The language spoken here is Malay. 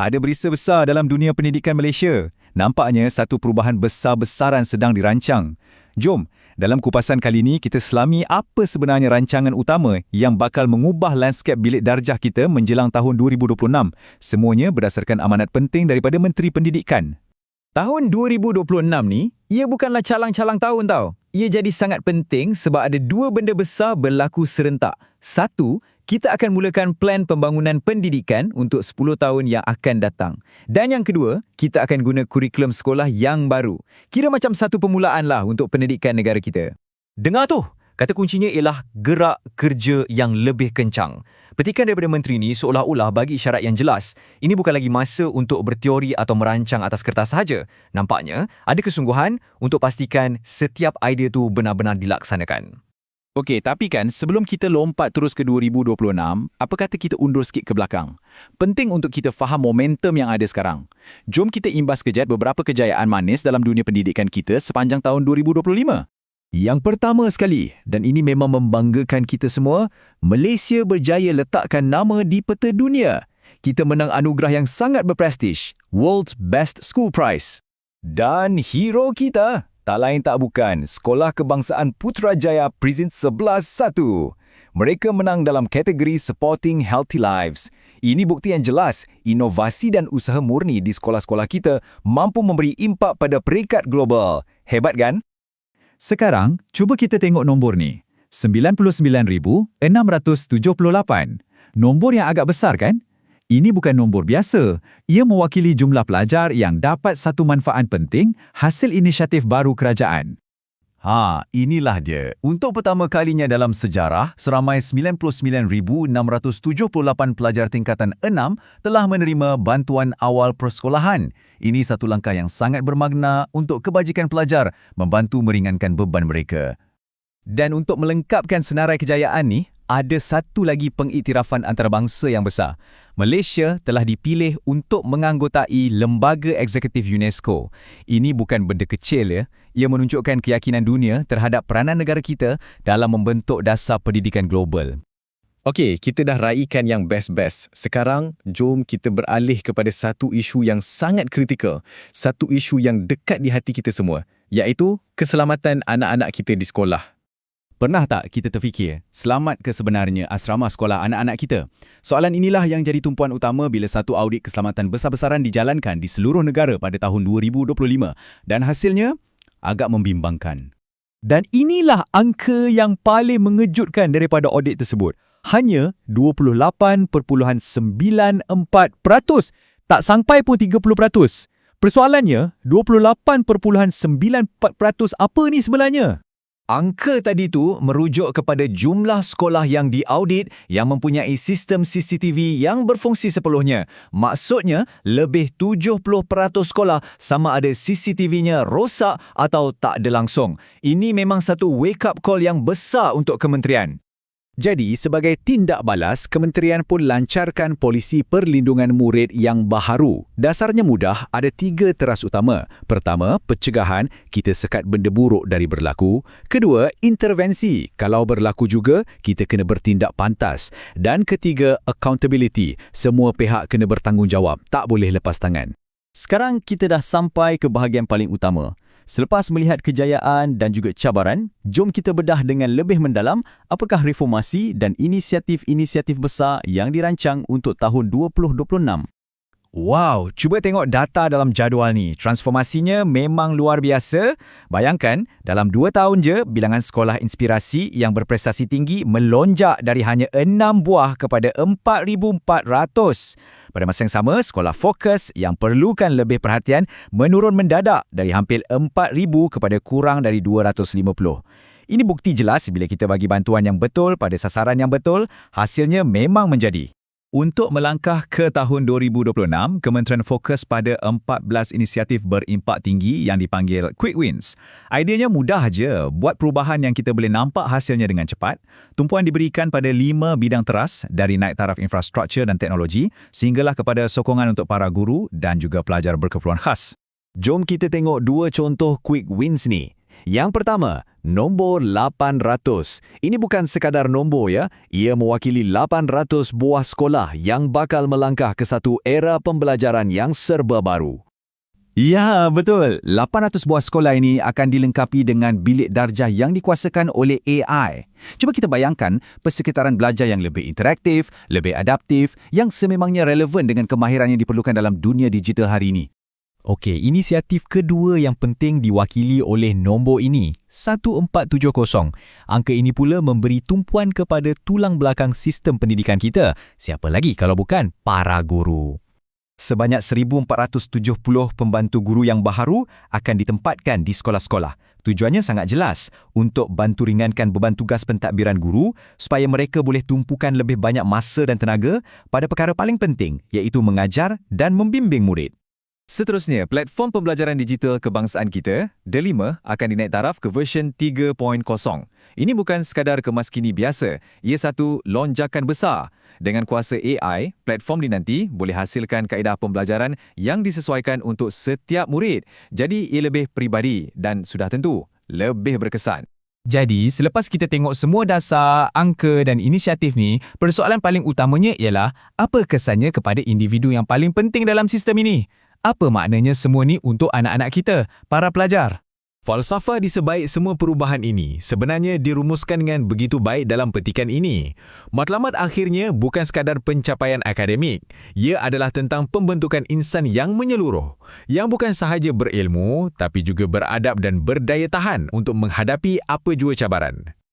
Ada berisa besar dalam dunia pendidikan Malaysia. Nampaknya satu perubahan besar-besaran sedang dirancang. Jom, dalam kupasan kali ini kita selami apa sebenarnya rancangan utama yang bakal mengubah lanskap bilik darjah kita menjelang tahun 2026. Semuanya berdasarkan amanat penting daripada Menteri Pendidikan. Tahun 2026 ni, ia bukanlah calang-calang tahun tau. Ia jadi sangat penting sebab ada dua benda besar berlaku serentak. Satu, kita akan mulakan plan pembangunan pendidikan untuk 10 tahun yang akan datang. Dan yang kedua, kita akan guna kurikulum sekolah yang baru. Kira macam satu permulaan lah untuk pendidikan negara kita. Dengar tu, kata kuncinya ialah gerak kerja yang lebih kencang. Petikan daripada menteri ni seolah-olah bagi isyarat yang jelas. Ini bukan lagi masa untuk berteori atau merancang atas kertas sahaja. Nampaknya, ada kesungguhan untuk pastikan setiap idea tu benar-benar dilaksanakan. Okey, tapi kan sebelum kita lompat terus ke 2026, apa kata kita undur sikit ke belakang? Penting untuk kita faham momentum yang ada sekarang. Jom kita imbas kejap beberapa kejayaan manis dalam dunia pendidikan kita sepanjang tahun 2025. Yang pertama sekali, dan ini memang membanggakan kita semua, Malaysia berjaya letakkan nama di peta dunia. Kita menang anugerah yang sangat berprestij, World's Best School Prize. Dan hero kita, tak lain tak bukan Sekolah Kebangsaan Putrajaya Prison 11-1. Mereka menang dalam kategori Supporting Healthy Lives. Ini bukti yang jelas, inovasi dan usaha murni di sekolah-sekolah kita mampu memberi impak pada peringkat global. Hebat kan? Sekarang, cuba kita tengok nombor ni. 99,678. Nombor yang agak besar kan? Ini bukan nombor biasa. Ia mewakili jumlah pelajar yang dapat satu manfaat penting hasil inisiatif baru kerajaan. Ha, inilah dia. Untuk pertama kalinya dalam sejarah, seramai 99,678 pelajar tingkatan 6 telah menerima bantuan awal persekolahan. Ini satu langkah yang sangat bermakna untuk kebajikan pelajar membantu meringankan beban mereka. Dan untuk melengkapkan senarai kejayaan ni, ada satu lagi pengiktirafan antarabangsa yang besar. Malaysia telah dipilih untuk menganggotai Lembaga Eksekutif UNESCO. Ini bukan benda kecil ya. Ia menunjukkan keyakinan dunia terhadap peranan negara kita dalam membentuk dasar pendidikan global. Okey, kita dah raikan yang best-best. Sekarang, jom kita beralih kepada satu isu yang sangat kritikal. Satu isu yang dekat di hati kita semua, iaitu keselamatan anak-anak kita di sekolah. Pernah tak kita terfikir, selamat ke sebenarnya asrama sekolah anak-anak kita? Soalan inilah yang jadi tumpuan utama bila satu audit keselamatan besar-besaran dijalankan di seluruh negara pada tahun 2025 dan hasilnya agak membimbangkan. Dan inilah angka yang paling mengejutkan daripada audit tersebut. Hanya 28.94%. Tak sampai pun 30%. Persoalannya, 28.94% apa ni sebenarnya? Angka tadi tu merujuk kepada jumlah sekolah yang diaudit yang mempunyai sistem CCTV yang berfungsi sepenuhnya. Maksudnya, lebih 70% sekolah sama ada CCTV-nya rosak atau tak ada langsung. Ini memang satu wake-up call yang besar untuk kementerian. Jadi, sebagai tindak balas, kementerian pun lancarkan polisi perlindungan murid yang baharu. Dasarnya mudah, ada tiga teras utama. Pertama, pencegahan, kita sekat benda buruk dari berlaku. Kedua, intervensi. Kalau berlaku juga, kita kena bertindak pantas. Dan ketiga, accountability. Semua pihak kena bertanggungjawab, tak boleh lepas tangan. Sekarang kita dah sampai ke bahagian paling utama. Selepas melihat kejayaan dan juga cabaran, jom kita bedah dengan lebih mendalam apakah reformasi dan inisiatif-inisiatif besar yang dirancang untuk tahun 2026. Wow, cuba tengok data dalam jadual ni. Transformasinya memang luar biasa. Bayangkan, dalam dua tahun je, bilangan sekolah inspirasi yang berprestasi tinggi melonjak dari hanya 6 buah kepada 4,400. Pada masa yang sama, sekolah fokus yang perlukan lebih perhatian menurun mendadak dari hampir 4,000 kepada kurang dari 250. Ini bukti jelas bila kita bagi bantuan yang betul pada sasaran yang betul, hasilnya memang menjadi. Untuk melangkah ke tahun 2026, Kementerian fokus pada 14 inisiatif berimpak tinggi yang dipanggil Quick Wins. Ideanya mudah aja, buat perubahan yang kita boleh nampak hasilnya dengan cepat. Tumpuan diberikan pada lima bidang teras dari naik taraf infrastruktur dan teknologi sehinggalah kepada sokongan untuk para guru dan juga pelajar berkeperluan khas. Jom kita tengok dua contoh Quick Wins ni. Yang pertama, nombor 800. Ini bukan sekadar nombor ya, ia mewakili 800 buah sekolah yang bakal melangkah ke satu era pembelajaran yang serba baru. Ya, betul. 800 buah sekolah ini akan dilengkapi dengan bilik darjah yang dikuasakan oleh AI. Cuba kita bayangkan persekitaran belajar yang lebih interaktif, lebih adaptif, yang sememangnya relevan dengan kemahiran yang diperlukan dalam dunia digital hari ini. Okey, inisiatif kedua yang penting diwakili oleh nombor ini, 1470. Angka ini pula memberi tumpuan kepada tulang belakang sistem pendidikan kita. Siapa lagi kalau bukan para guru? Sebanyak 1,470 pembantu guru yang baharu akan ditempatkan di sekolah-sekolah. Tujuannya sangat jelas, untuk bantu ringankan beban tugas pentadbiran guru supaya mereka boleh tumpukan lebih banyak masa dan tenaga pada perkara paling penting, iaitu mengajar dan membimbing murid. Seterusnya, platform pembelajaran digital kebangsaan kita, D5, akan dinaik taraf ke version 3.0. Ini bukan sekadar kemaskini biasa, ia satu lonjakan besar. Dengan kuasa AI, platform ini nanti boleh hasilkan kaedah pembelajaran yang disesuaikan untuk setiap murid. Jadi ia lebih peribadi dan sudah tentu lebih berkesan. Jadi, selepas kita tengok semua dasar, angka dan inisiatif ni, persoalan paling utamanya ialah apa kesannya kepada individu yang paling penting dalam sistem ini? Apa maknanya semua ni untuk anak-anak kita, para pelajar? Falsafah di sebaik semua perubahan ini sebenarnya dirumuskan dengan begitu baik dalam petikan ini. Matlamat akhirnya bukan sekadar pencapaian akademik. Ia adalah tentang pembentukan insan yang menyeluruh. Yang bukan sahaja berilmu, tapi juga beradab dan berdaya tahan untuk menghadapi apa jua cabaran.